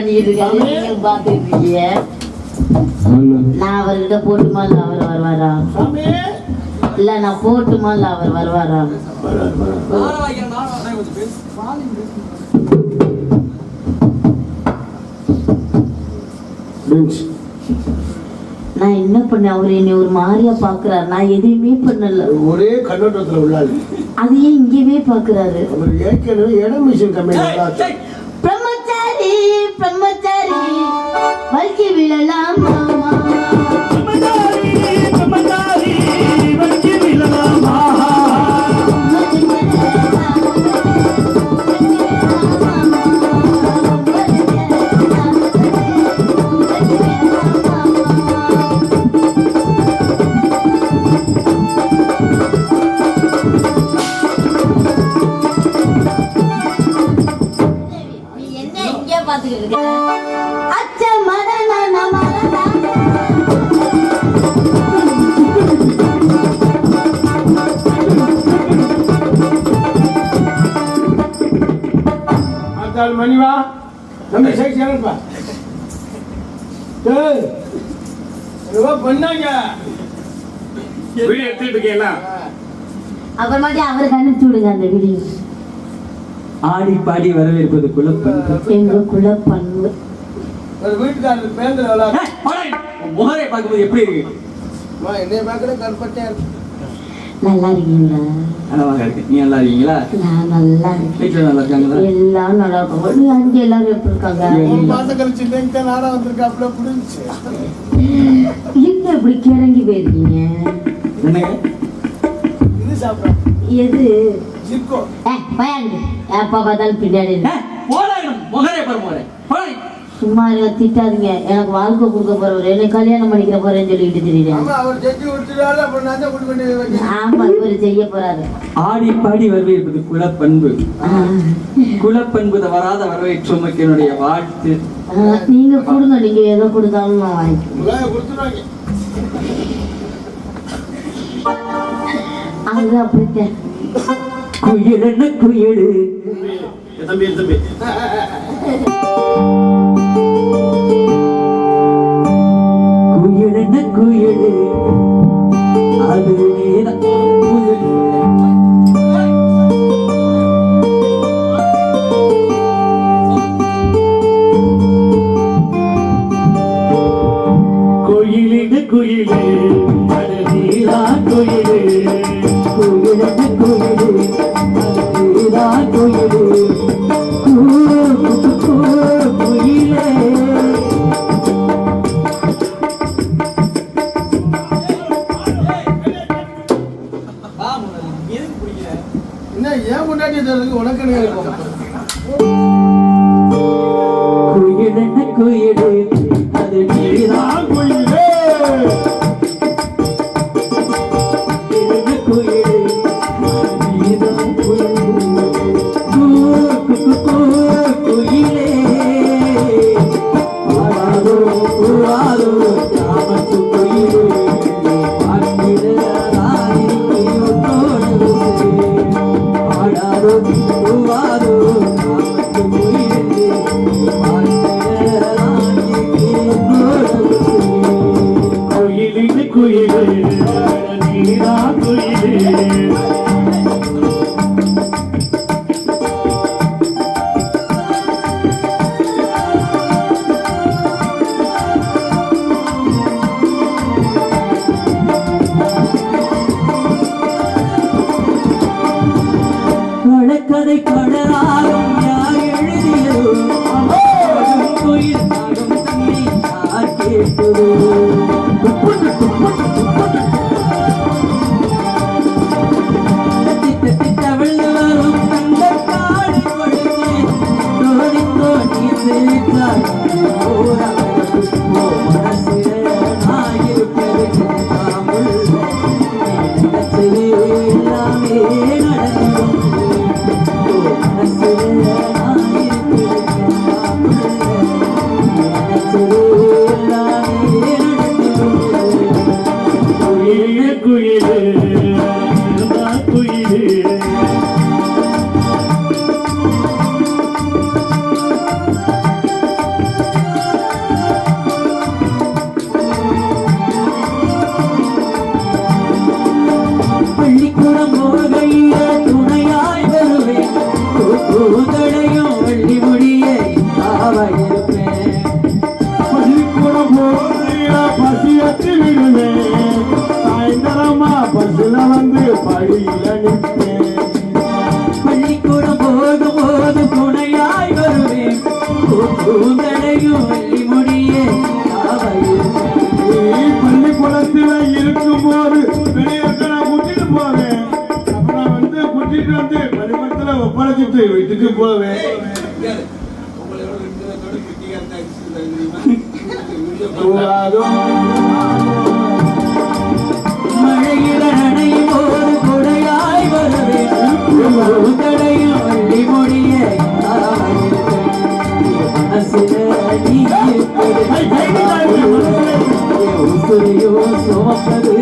பண்ணிட்டு இருக்கீங்க நான் அவர்கிட்ட போட்டுமா இல்ல அவர் வருவாரா? சாமி இல்ல நான் போட்டுமா இல்ல அவர் வருவாரா? வரார், வரார், வரார். பெஞ்ச். நான் என்ன பண்ணேன்? அவர் என்னை ஒரு மாதிரியா பாக்குறாரு. நான் எதையுமே பண்ணல. ஒரே கண்ணோட்டத்துல உள்ளாள் அது ஏன் இங்கேயே பாக்குறாரு. அவர் ஏற்கனவே இடம் மிஷின் கம்பெனி வாழ்க்கை விழலாமா? பாத்துக்கிட்டு அச்ச ஆத்தாள் மணிவா நம்ம ஏய். என்னவோ பண்ணாங்க வீடியோ எடுத்துட்டு இருக்கீங்களா அப்புறமாட்டி அவருக்கு அனுப்பிச்சு விடுங்க அந்த வீடியோ. ஆடி பாடி வரவேற்பது குலப்பண்பு. எங்களுக்குள்ள பண்பு ஒரு வீட்டுக்காரர் பேருந்து முகரை பார்க்கும்போது எப்படி இருக்கு? என்னைய பார்க்கற கருப்பட்டியா இருக்கு. நல்லா இருக்கீங்களா? நலமாக இருக்கு. நீ நல்லா இருக்கீங்களா? நான் நல்லா இருக்கேன். வீட்டுல நல்லா இருக்காங்களா? எல்லாம் நல்லா இருக்கும். நீ அங்க எல்லாரும் எப்படி இருக்காங்க? ஒரு மாசம் கழிச்சு இன்னைக்கு நாடா வந்திருக்காப்புல புரிஞ்சுச்சு. என்ன இப்படி கிறங்கி போயிருக்கீங்க? என்னங்க? இது சாப்பிட்றேன் எது? ஏ பயாண்டு எப்ப பார்த்தாலும் பின்னாடி முகரை சும்மா திட்டாதீங்க. எனக்கு வாழ்க்கை கொடுக்க போறவர். என்னை கல்யாணம் பண்ணிக்கிற போறேன்னு சொல்லிட்டு தெரியுறேன் ஆமா இவர் செய்ய போறாரு. ஆடி பாடி வரவேற்பது குலப்பண்பு. குலப்பண்பு வராத வரவேற்றுமக்கு என்னுடைய வாழ்த்து. ஆ, நீங்க கொடுங்க நீங்க எதை கொடுத்தாலும் நான் வாங்கிக்கிறேன். உலக கொடுத்துருவாங்க. அது அப்படித்தான் குயில் என்ன குயிலு? தம்பி தம்பி. குயில் என்ன குயிலு? அது நீதான் குயில். குயிலே குயிலே? குயில். Oh, கதை படராகும் யார் எழுதியதோ பொய் நாடும் தன்னை யார் கேட்டதோ. ஒப்படைச்சிட்டு வீட்டுக்கு போவேன் மழையில கொடையாய் வருவேன் மனசில சுமப்பது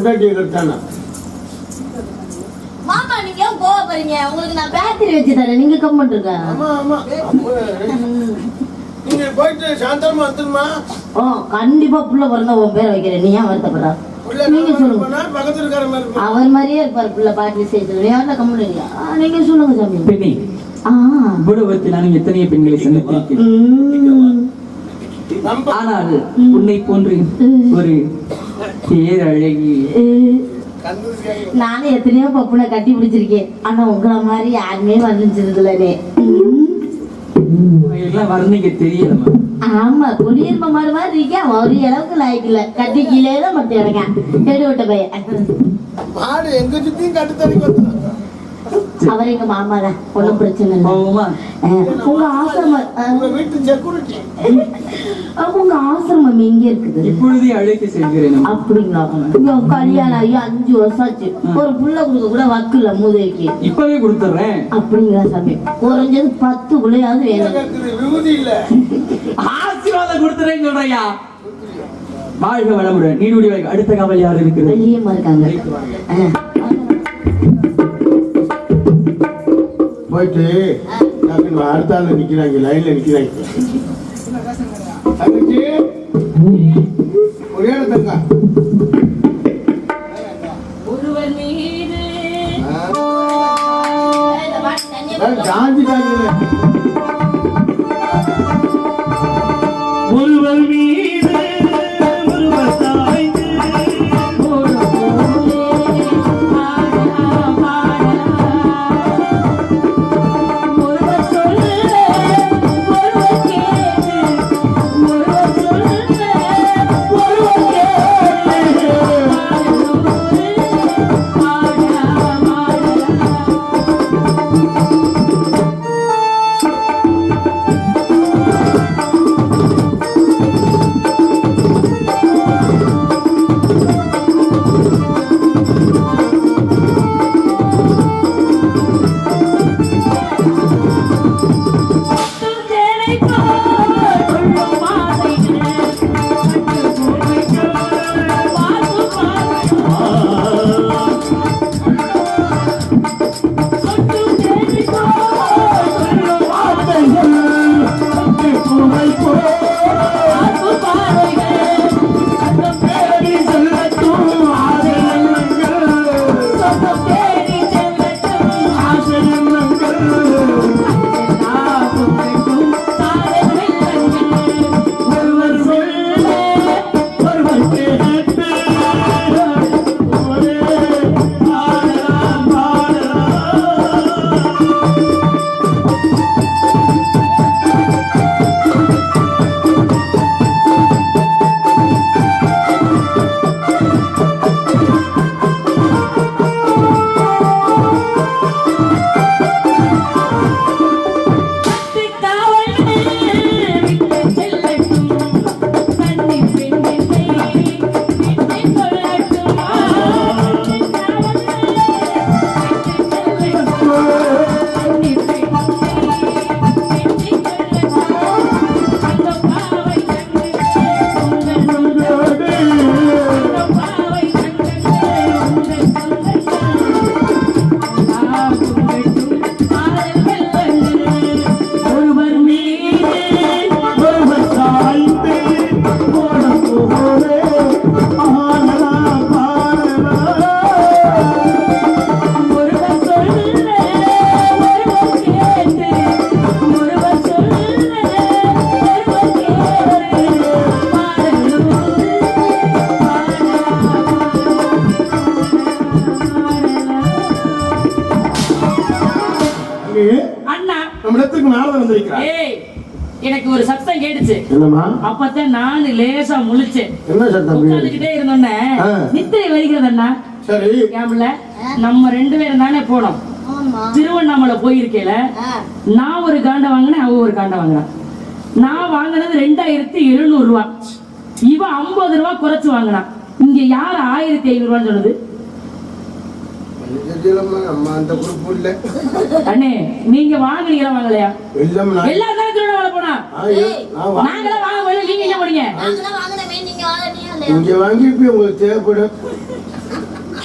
பொண்டாட்டியை கட்டானா மாமா நீங்க ஏன் கோவப்படுறீங்க உங்களுக்கு நான் பேட்டரி வச்சு தரேன். நீங்க கம்மன் இருக்க ஆமா ஆமா. நீங்க போயிட்டு சாயந்தரமா வந்துருமா? ஓ கண்டிப்பா புள்ள பிறந்தா உன் பேரை வைக்கிறேன். நீ ஏன் வருத்தப்படுற? உள்ள நீங்க சொல்லுங்க. நான். அவர் மாதிரியே இருப்பார் புள்ள பாட்டி செய்து. யாரும் இல்லையா நீங்க சொல்லுங்க சாமி. பெண்ணே ஆ. இவ்வளவுக்கு நானும் எத்தனையோ பெண்களை சந்தித்திருக்கிறேன் ஆனால் உன்னை போன்று ஒரு கந்தூரி நானும் எத்தனையோ பப்புனை கட்டி பிடிச்சிருக்கேன். ஆனா உங்களை மாதிரி யாருமே வர்ணிச்சதுலனே எல்லாம் வர்ணிக்க தெரியலமா ஆமா குடியிருப்ப மாடு மாதிரி இருக்கேன் ஒரு அளவுக்கு லாய்க்கல கட்டி கீழே தான் மட்டும் இறங்க எடுவிட்ட பையன். மாடு எங்க சுத்தியும் கட்டுத்தறிக்கு வந்து அவர் எங்க மாமா தான் ஒன்றும் பிரச்சனை இல்லை. உங்க ஆசிரமம் உங்க ஆசிரமம் எங்க இருக்குது. இப்பொழுதே அழைத்து செல்கிறேன். அப்படிங்களா? கல்யாணம் ஆகி அஞ்சு வருஷம் ஆச்சு. ஒரு புள்ள கொடுக்க கூட வக்கில்ல மூதைக்கு இப்பவே கொடுத்துட்றேன். அப்படிங்களா சாமி? குறைஞ்சது பத்து பிள்ளையாவது வேணும். விபூதி இல்ல ஆசீர்வாதம் கொடுத்துறேன்னு சொல்றையா? வாழ்க வளமுடன். நீடுடி அடுத்த காவல் யார் இருக்கிறது. வெளியமா இருக்காங்க. போயிட்டு டக்குனு அடுத்த ஆள் நிக்கிறாங்க லைன்ல நிக்கிறாங்க. தங்கச்சி ஒரே வந்திருக்கிறார். ஏய் எனக்கு ஒரு சத்தம் கேட்டுச்சு. அப்பதான் நான் லேசா முழிச்சேன். என்ன சத்தம் உட்கார்ந்துகிட்டே இருந்தோன்னே. நித்திரை வருகிறது அண்ணா. சரி. ஏம்ல நம்ம ரெண்டு பேரும் தானே போனோம். ஆமா. திருவண்ணாமலை போயிருக்கேல. நான் ஒரு காண்டை வாங்கினேன் அவ ஒரு காண்டை வாங்கினான் நான் வாங்கினது ரெண்டாயிரத்தி எழுநூறு ரூபா. இவ ஐம்பது ரூபா குறைச்சு வாங்கினான் இங்க யார் ஆயிரத்தி ஐநூறு ரூபான்னு சொல்லுது அம்மா அந்த குரூப் இல்ல அண்ணே நீங்க வாங்குனீங்களா வாங்கலையா எல்லாம் நான் எல்லாரும் தானே போனா? நாங்களாம் வாங்க போயில நீங்க என்ன பண்ணீங்க நீங்க உங்களுக்கு தேவைப்படும்.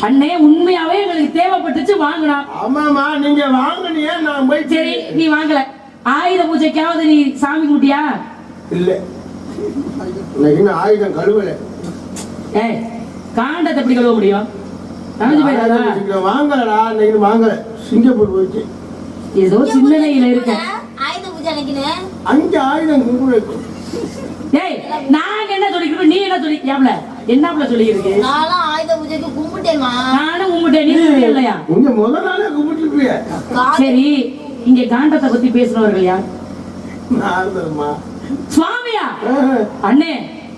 அண்ணே உண்மையாவே எங்களுக்கு தேவைப்பட்டுச்சு வாங்கினான் ஆமாமா நீங்க வாங்கினியே நான் போய் சரி நீ வாங்கல. ஆயுத பூஜைக்காவது நீ சாமி கும்பிட்டியா? இல்ல. இன்னைக்கு ஆயுதம் கழுவல. ஏய் காண்டத்தை எப்படி கழுவ முடியும்? வாங்கலடா இன்னைக்கு வாங்கல சிங்கப்பூர் போயிடுச்சு ஏதோ சிந்தனையில இருக்க ஆயுத பூஜை அன்னைக்குன்னு அங்க ஆயுதம் ஏய் நாங்க என்ன சொல்லிக்கிறோம் நீ என்ன சொல்லி ஏப்ல என்னப்ல சொல்லி இருக்கு நான்லாம் ஆயுத பூஜைக்கு நானும் கும்பிட்டேன். நீ இல்லையா? இங்க முத நாளே கும்பிட்டுருப்பிய. சரி இங்க காண்டத்தை பத்தி பேசுனவர்கள் யார்? சுவாமியா? அண்ணே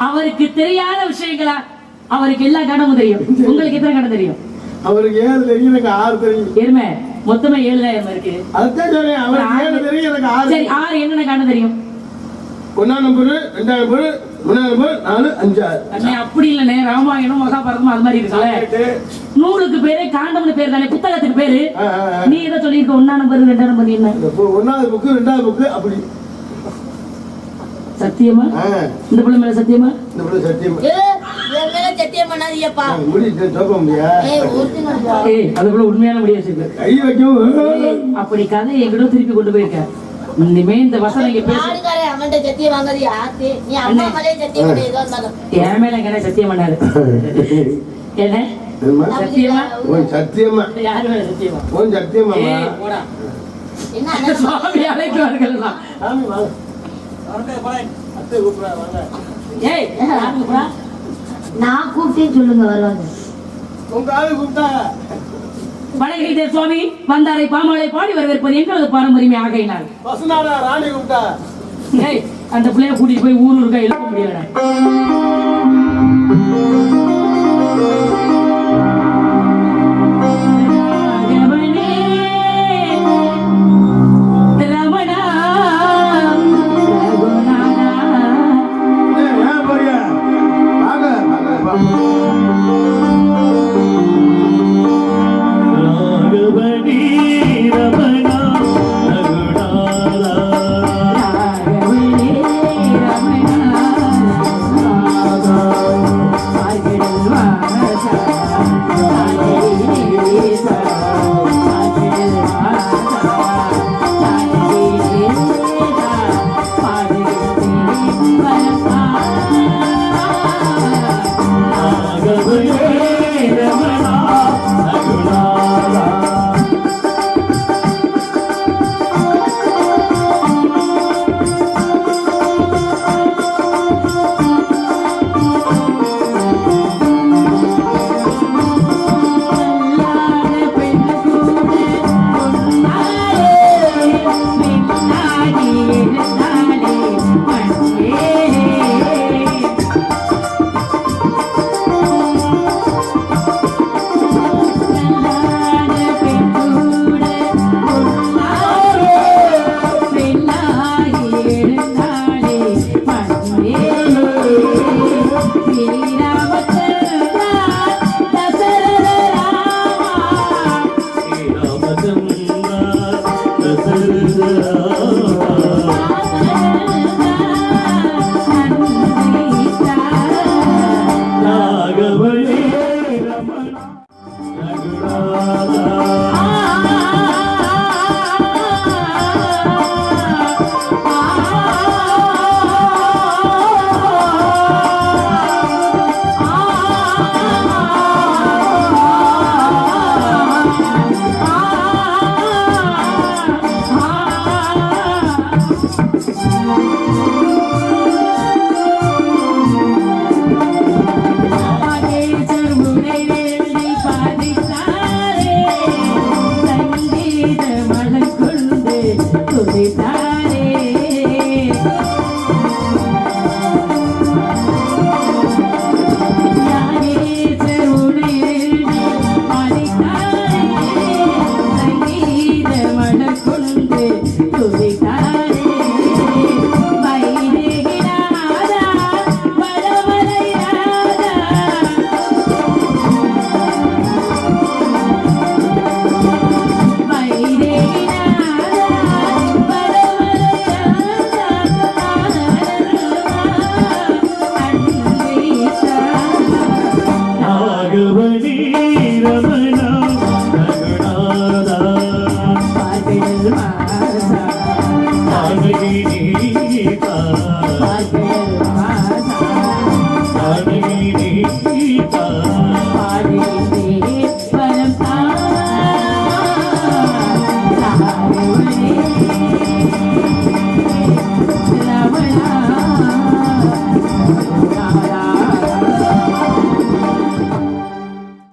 அவருக்கு தெரியாத விஷயங்களா? அவருக்கு எல்லா காண்டமும் தெரியும். உங்களுக்கு எத்தனை காண்டம் தெரியும்? அவருக்கு ஏழு தெரியும் எனக்கு ஆறு தெரியும். எருமை மொத்தமா ஏழு தான் எருமை இருக்கு. அதுதான் சொல்றேன் அவருக்கு ஏழு தெரியும் எனக்கு ஆறு சரி ஆறு என்னென்ன காண்டம் தெரியும்? ஒன்னாம் நம்பர் ரெண்டாம் நம்பர் மூணாம் நம்பர் நாலு அஞ்சாறு. அண்ணே அப்படி இல்லண்ணே. ராமாயணம் மகாபாரதம் அது மாதிரி இருக்குல்ல? நூலுக்கு பேரு காண்டம்னு பேரு தானே புத்தகத்துக்கு பேரு. நீ எதை சொல்லியிருக்க ஒன்னா நம்பர் ரெண்டாம் நம்பர் என்ன? ஒண்ணாவது புக்கு ரெண்டாவது புக்கு அப்படி. சத்தியமா? இந்த பிள்ளை மேல சத்தியமா? இந்த பிள்ளை சத்தியம். மேல சத்தியம் பண்ணாதீங்கப்பா. முடிச்சு தோக்க முடியா ஏய் ஒரிஜினல் ஏய் அதுக்குள்ள உண்மையான முடிய வச்சிருக்க. கை வைக்கவும் அப்படி கதை எங்கிட்ட திருப்பி கொண்டு போயிருக்க. இனிமே இந்த வசனம் இங்க பேச அவன்கிட்ட சத்தியம் வாங்குறியா ஆத்தி நீ அம்மா மேலே சத்தியம் பண்ணி ஏதோ இருந்தாலும் என் மேல எங்க சத்தியம் பண்ணாரு? என்ன? சத்தியமா? உன் சத்தியமா? யாரு மேல சத்தியமா? உன் சத்தியமாமா ஏய் போடா. என்ன அண்ணன் சுவாமி அழைக்கிறார்கள். சாமி ஏய் யாரு? நான் கூப்பிட்டேன்னு சொல்லுங்க வருவாங்க உங்க ஆளு சுவாமி. வந்தாரை பாமாலை பாடி வரவேற்பது எங்களது பாரம்பரியமே ஆகையினால். வசனாடா ராணி கூப்பிட்டா? ஏய் அந்த பிள்ளைய கூட்டிட்டு போய் ஊர் இருக்கா எழுப்ப முடியல